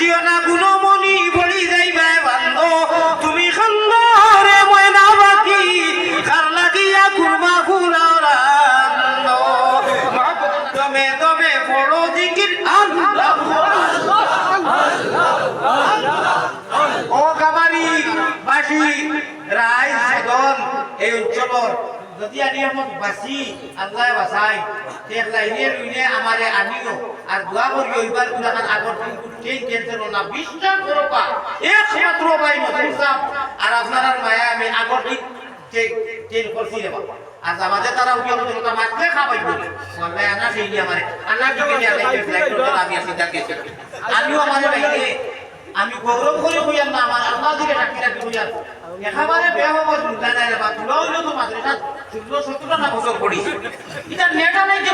হাসিও না গুণমণি বলি যাইবা বান্ধ। তুমি খন্দরে ময়না বাকি কার লাগিয়া কুরমা ফুরারান্দ দমে দমে পড়ো জিকির, আল্লাহ। ও কামারি বাসি, রায় সদন এই অঞ্চলৰ যদি আমি আমাক বাচি আল্লাহ বাচাই তেক লাইনে লুইনে আমারে আনিও আর দোয়া করি ওইবার গুলাখান আগর ট্রেন ক্যান্সেল না বিশ্বাস করো পা একমাত্র ভাই মধুর সাহ আর আপনার মায়া আমি আগর দিন ট্রেন করছি রে বাবা আর আমাদের তারা উঠে উঠে ওটা মাত্রে খাবাই বলি বললে আনা সেই আমারে আনা দিকে নিয়ে আমি আসি তাকে আমিও আমাদের বাইরে আমি গৌরব করে হইয়ার না আমার আল্লাহ দিকে রাখি রাখি হইয়ার একেবারে বেয়া হব চিন্তা নাই রে বা তুলা হইলে তো মাদ্রাসা ষোলো সতেরো বছর পড়িছে এটা নেটা নাই যে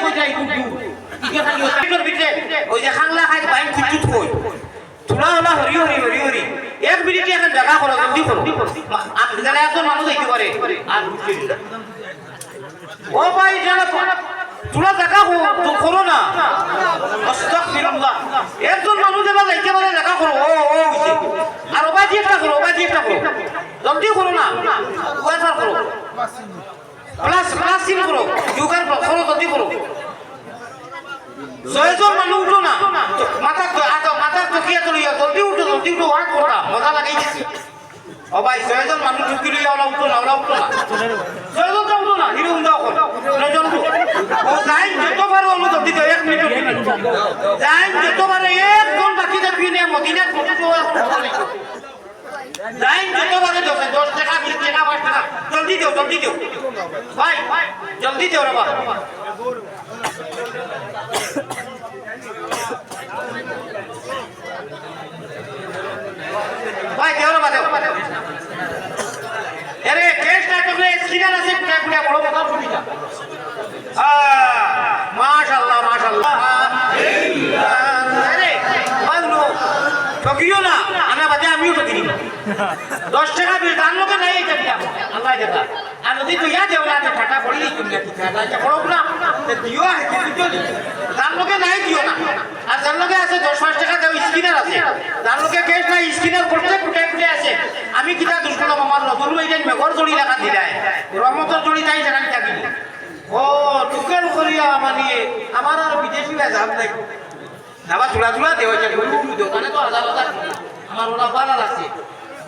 একটু ভিতরে ওই যে খাংলা খাই বাইক চুচুত কই। তুলা হলা হরি হরি হরি হরি। এক মিনিটে এখন দেখা করো জলদি করো। আমি যারা একজন মানুষ দেখতে পারে। আর ও ভাই যারা তোরা দেখা করো না। একজন মানুষ যারা যাইতে পারে দেখা করো। ও ও আর ওবাজি একটা করো ওবাজি একটা করো। জলদি করো না। করো। প্লাস প্লাস সিম করো করো করো জলদি করো ছয়জন মানুষ উঠো না। মাথা মাথার চকিয়া চলিয়া জলদি উঠো জলদি উঠো ওয়ার্ক করো মজা লাগাইছে ও ভাই, ছয়জন মানুষ ঢুকি লইয়া ওলা উঠো না, ওলা উঠো না। ছয়জন তো উঠো না এক মিনিট যাই দশ দশ টাকা বিশ টাকা পাঁচ টাকা জলদি দিও জলদি দিও ভাই জলদি দিও রে ভাই দেও রে বা দেও আরে কেসটা তো স্কিনার আছে কুড়া কুড়া বড় কথা শুনিটা মাশাল্লাহ মাশাল্লাহ আরে বাংলো ঠকিও না আমি বাদে আমিও ঠকি দিব দশ টাকা বিল তার লোকে নাই এটা দেখা আর যদি তুই ইয়া দেও না টাকা পড়ি দিই তুমি কি টাকা এটা পড়ো না তে দিও আছে কি দিও নি তার লোকে নাই দিও না? আর যার লোকে আছে, দশ পাঁচ টাকা দেও স্কিনার আছে। তার লোকে কেস নাই, স্কিনার করতে কুটে কুটে আছে। আমি কিটা দুষ্ট আমার নতুন হয়ে মেঘর জড়ি রাখা দিলাই রহমতর জড়ি তাই জানাই থাকি ও টুকেল করিয়া মানিয়ে আমার আর বিদেশি যাম নাই। আবার চুলা চুলা দেওয়া যায় দোকানে তো হাজার আমার ওরা ভালো লাগছে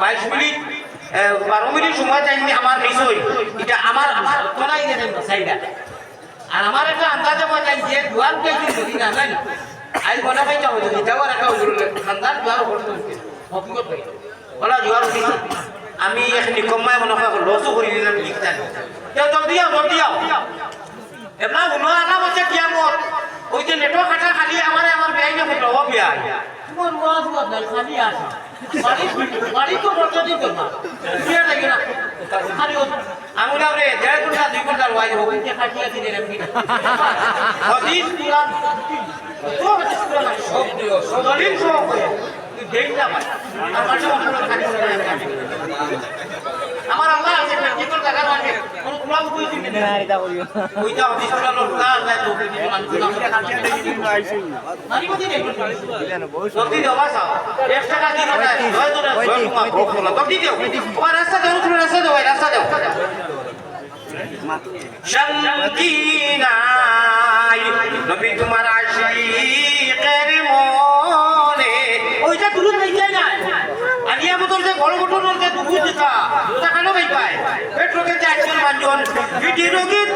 বাইশ মিনিট। বারো মিনিট সময় চাইনি আমার হই এটা আমার আমার তোলাই দেবেন সাইডা আর আমার একটা আন্দাজে মই চাই যে দুয়ার পেয়েছি যদি না, জানি? আজ বলা পাই যাব যদি যাওয়ার একটা খানদার দুয়ার করতে হকিকত বলা জোয়ার উঠিছে আমি এখানে কমায় মনে হয় লসও করে দিলাম লিখতে জলদি আও জলদি আও এবার শুনো আরাম আছে কিয়ামত। ওই যে নেটওয়ার্ক কাটা খালি আমার আমার বেআই না হইল ওয়াজ ওয়াজ নাই খালি আছে। বাড়ি তো বর্তমান দিত না। লাগে না। খালি ও আঙুল দেড় ঘণ্টা দুই ঘণ্টা ওয়াজ হবে। যে খাটি আছে রে আমি হদিস কুরআন সব দিও সব দিন সব আমার কাছে আল্লাহ আছে কি করে টাকা লাগে কোন কুরআন কই দিবেন ওইটা হদিস কুরআন না না তো মারিবো দিনে জলদি দাও বাসা এক টাকা দিন না জয় জয় জয় তোমার ভোগ না জলদি দাও। ওই রাস্তা দাও তুমি রাস্তা দাও রাস্তা দাও। শান্তি একজন পিটি রোগী